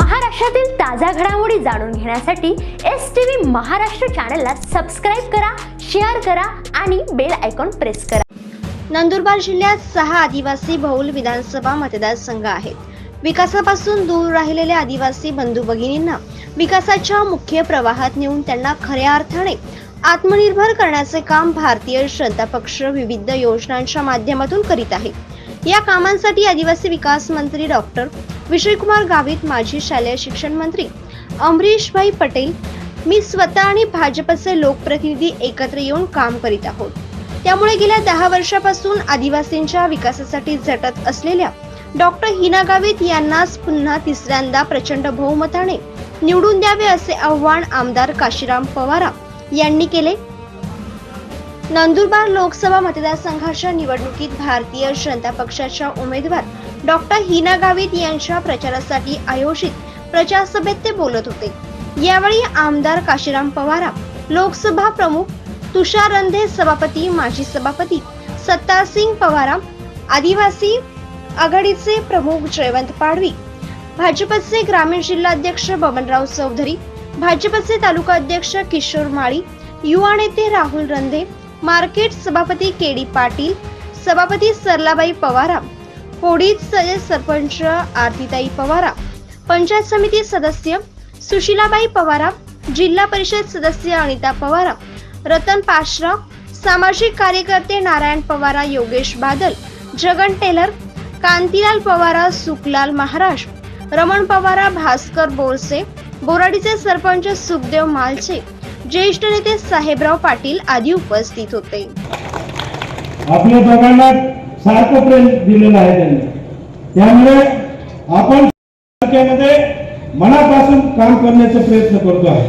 महाराष्ट्रातील ताज्या घडामोडी जाणून घेण्यासाठी एस टी व्ही महाराष्ट्र चॅनलला सबस्क्राईब करा शेअर करा आणि बेल आयकॉन प्रेस करा. नंदुरबार जिल्ह्यात सहा आदिवासी बहुल विधानसभा मतदारसंघ आहेत. विकासापासून दूर राहिलेल्या आदिवासी बंधू भगिनींना विकासाच्या मुख्य प्रवाहात नेऊन त्यांना खऱ्या अर्थाने आत्मनिर्भर करण्याचे काम भारतीय जनता पक्ष विविध योजनांच्या माध्यमातून करीत आहे. या कामांसाठी आदिवासी विकास मंत्री डॉक्टर विजयकुमार गावित माजी शालेय शिक्षण मंत्री अमरीशभाई पटेल मी स्वतः आणि भाजपचे लोकप्रतिनिधी एकत्र येऊन काम करीत आहोत. त्यामुळे गेल्या दहा वर्षापासून आदिवासींच्या विकासासाठी झटत असलेल्या डॉक्टर हिना गावित यांनाच पुन्हा तिसऱ्यांदा प्रचंड बहुमताने निवडून द्यावे असे आव्हान आमदार काशीराम पवारा यांनी केले. नंदुरबार लोकसभा मतदारसंघाच्या निवडणुकीत भारतीय जनता पक्षाच्या उमेदवार डॉक्टर हिना गावित यांच्या प्रचारासाठी आयोजित प्रचार सभेत ते बोलत होते. यावेळी आमदार काशीराम पवारा लोकसभा प्रमुख तुषार रंधे सभापती माजी सभापती सत्तार सिंग पवारा आदिवासी आघाडीचे प्रमुख जयवंत पाडवी भाजपचे ग्रामीण जिल्हाध्यक्ष बबनराव चौधरी भाजपचे तालुका अध्यक्ष किशोर माळी युवा नेते राहुल रंधे मार्केट सभापती केडी पाटील सभापती सरलाबाई पवारा कोडीचे सरपंच आरतीताई पवारा पंचायत समिती सदस्य सुशीलाबाई पवारा जिल्हा परिषद सदस्य अनिता पवारा रतन पाशराव सामाजिक कार्यकर्ते नारायण पवारा योगेश बादल जगन टेलर कांतीलाल पवारा सुखलाल महाराज रमण पवारा भास्कर बोरसे बोराडीचे सरपंच सुखदेव मालचे ज्येष्ठ नेते साहेबराव पाटील आदी उपस्थित होते. आपल्या दोघांना सारखं प्रेम दिलेलं आहे त्यांनी. त्यामुळे आपण तालुक्यामध्ये मनापासून काम करण्याचा प्रयत्न करतो आहे.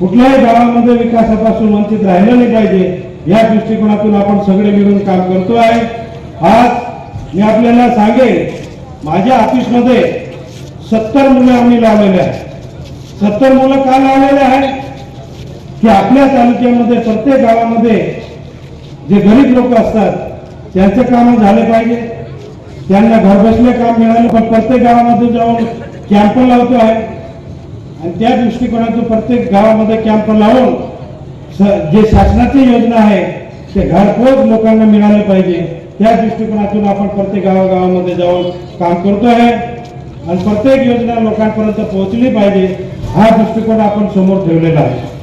कुठल्याही गावामध्ये विकासापासून वंचित राहिलं नाही पाहिजे या दृष्टिकोनातून आपण सगळे मिळून काम करतो आहे. आज मी आपल्याला सांगेन माझ्या ऑफिसमध्ये सत्तर मुलं आम्ही लावलेले आहेत. सत्तर मुलं का लावलेले आहेत? की आपल्या तालुक्यामध्ये प्रत्येक गावामध्ये जे गरीब लोक असतात त्यांचे काम झाले पाहिजे. त्यांना घरबसले काम मिळाले पण प्रत्येक गावामध्ये जाऊन कॅम्प लावतो आहे. आणि त्या दृष्टिकोनातून प्रत्येक गावामध्ये कॅम्प लावून स- जे शासनाची योजना आहे ते घरपोच लोकांना मिळाले पाहिजे. त्या दृष्टिकोनातून आपण प्रत्येक गावागावामध्ये जाऊन काम करतो आहे आणि प्रत्येक योजना लोकांपर्यंत पोहोचली पाहिजे हा दृष्टिकोन आपण समोर ठेवलेला आहे.